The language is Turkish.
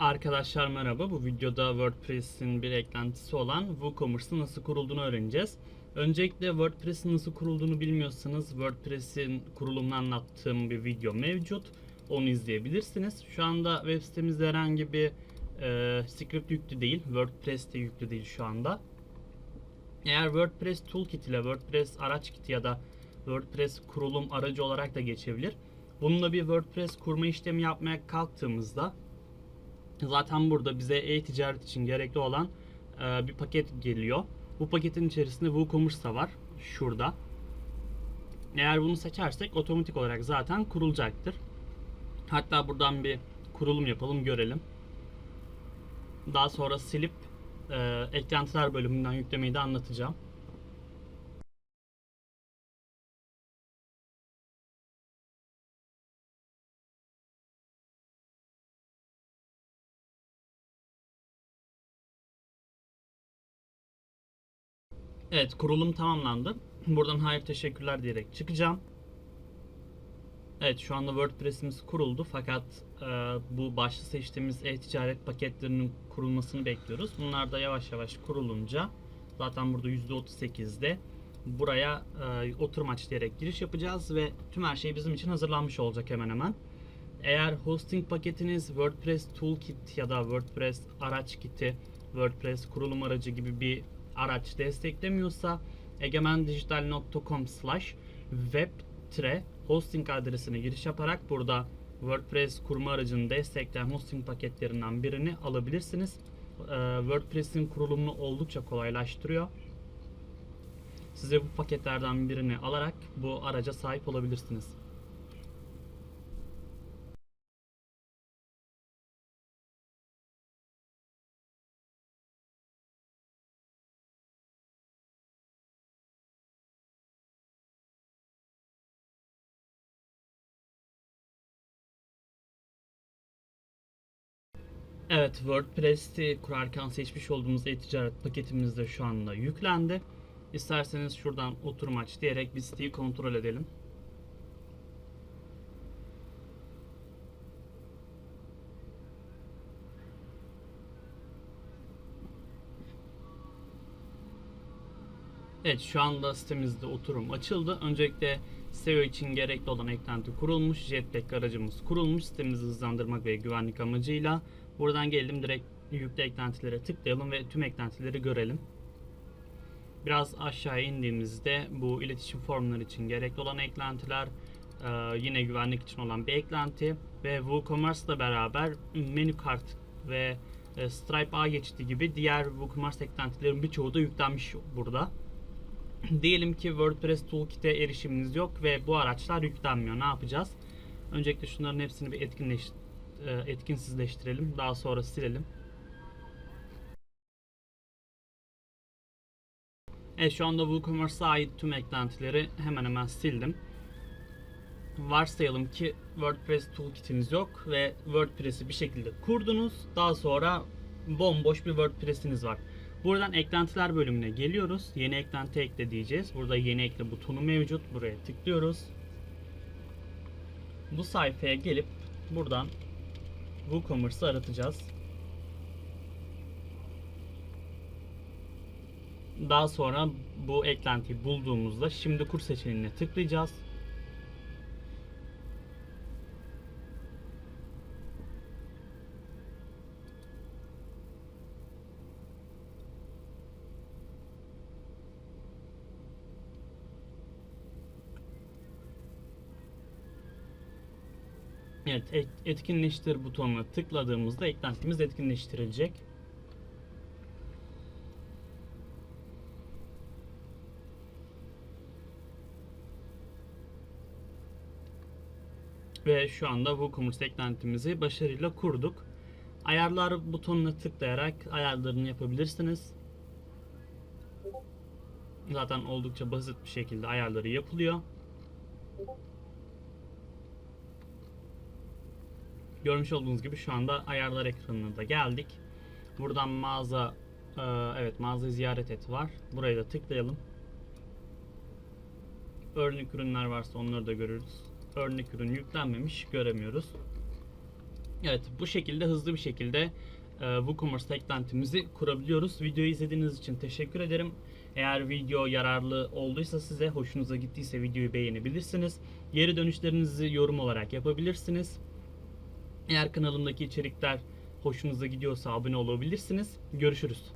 Arkadaşlar merhaba. Bu videoda WordPress'in bir eklentisi olan WooCommerce'ın nasıl kurulduğunu öğreneceğiz. Öncelikle WordPress'in nasıl kurulduğunu bilmiyorsanız WordPress'in kurulumunu anlattığım bir video mevcut. Onu izleyebilirsiniz. Şu anda web sitemizde herhangi bir e, script yüklü değil. WordPress de yüklü değil şu anda. Eğer WordPress Toolkit ile WordPress araç kiti ya da WordPress kurulum aracı olarak da geçebilir. Bununla bir WordPress kurma işlemi yapmaya kalktığımızda zaten burada bize e-ticaret için gerekli olan e, bir paket geliyor. Bu paketin içerisinde WooCommerce da var. Şurada. Eğer bunu seçersek otomatik olarak zaten kurulacaktır. Hatta buradan bir kurulum yapalım görelim. Daha sonra silip e, eklentiler bölümünden yüklemeyi de anlatacağım. Evet kurulum tamamlandı. Buradan hayır teşekkürler diyerek çıkacağım. Evet şu anda WordPress'imiz kuruldu fakat e, bu başta seçtiğimiz e-ticaret paketlerinin kurulmasını bekliyoruz. Bunlar da yavaş yavaş kurulunca zaten burada %38'de buraya e, oturum aç diyerek giriş yapacağız ve tüm her şey bizim için hazırlanmış olacak hemen hemen. Eğer hosting paketiniz WordPress Toolkit ya da WordPress araç kiti, WordPress kurulum aracı gibi bir araç desteklemiyorsa egemendijital.com slash web hosting adresine giriş yaparak burada WordPress kurma aracını destekleyen hosting paketlerinden birini alabilirsiniz. Ee, WordPress'in kurulumunu oldukça kolaylaştırıyor. Size bu paketlerden birini alarak bu araca sahip olabilirsiniz. Evet, WordPress'i kurarken seçmiş olduğumuz e-ticaret paketimiz de şu anda yüklendi. İsterseniz şuradan oturum aç diyerek bir siteyi kontrol edelim. Evet şu anda sitemizde oturum açıldı. Öncelikle SEO için gerekli olan eklenti kurulmuş. Jetpack aracımız kurulmuş. Sitemizi hızlandırmak ve güvenlik amacıyla. Buradan gelelim direkt yüklü eklentilere tıklayalım ve tüm eklentileri görelim. Biraz aşağıya indiğimizde bu iletişim formları için gerekli olan eklentiler, e, yine güvenlik için olan bir eklenti ve WooCommerce ile beraber menü kart ve e, Stripe A geçidi gibi diğer WooCommerce eklentilerin birçoğu da yüklenmiş burada. Diyelim ki WordPress Toolkit'e erişiminiz yok ve bu araçlar yüklenmiyor. Ne yapacağız? Öncelikle şunların hepsini bir etkinleş, e, etkinsizleştirelim. Daha sonra silelim. Evet şu anda WooCommerce'a ait tüm eklentileri hemen hemen sildim. Varsayalım ki WordPress toolkitiniz yok ve WordPress'i bir şekilde kurdunuz. Daha sonra bomboş bir WordPress'iniz var. Buradan eklentiler bölümüne geliyoruz. Yeni eklenti ekle diyeceğiz. Burada yeni ekle butonu mevcut. Buraya tıklıyoruz. Bu sayfaya gelip buradan WooCommerce'ı aratacağız. Daha sonra bu eklentiyi bulduğumuzda şimdi kur seçeneğine tıklayacağız. Evet, etkinleştir butonuna tıkladığımızda eklentimiz etkinleştirilecek. Ve şu anda WooCommerce eklentimizi başarıyla kurduk. Ayarlar butonuna tıklayarak ayarlarını yapabilirsiniz. Zaten oldukça basit bir şekilde ayarları yapılıyor. Görmüş olduğunuz gibi şu anda ayarlar ekranına da geldik. Buradan mağaza e, evet mağaza ziyaret et var. Buraya da tıklayalım. Örnek ürünler varsa onları da görürüz. Örnek ürün yüklenmemiş göremiyoruz. Evet bu şekilde hızlı bir şekilde e, WooCommerce eklentimizi kurabiliyoruz. Videoyu izlediğiniz için teşekkür ederim. Eğer video yararlı olduysa size, hoşunuza gittiyse videoyu beğenebilirsiniz. Geri dönüşlerinizi yorum olarak yapabilirsiniz. Eğer kanalımdaki içerikler hoşunuza gidiyorsa abone olabilirsiniz. Görüşürüz.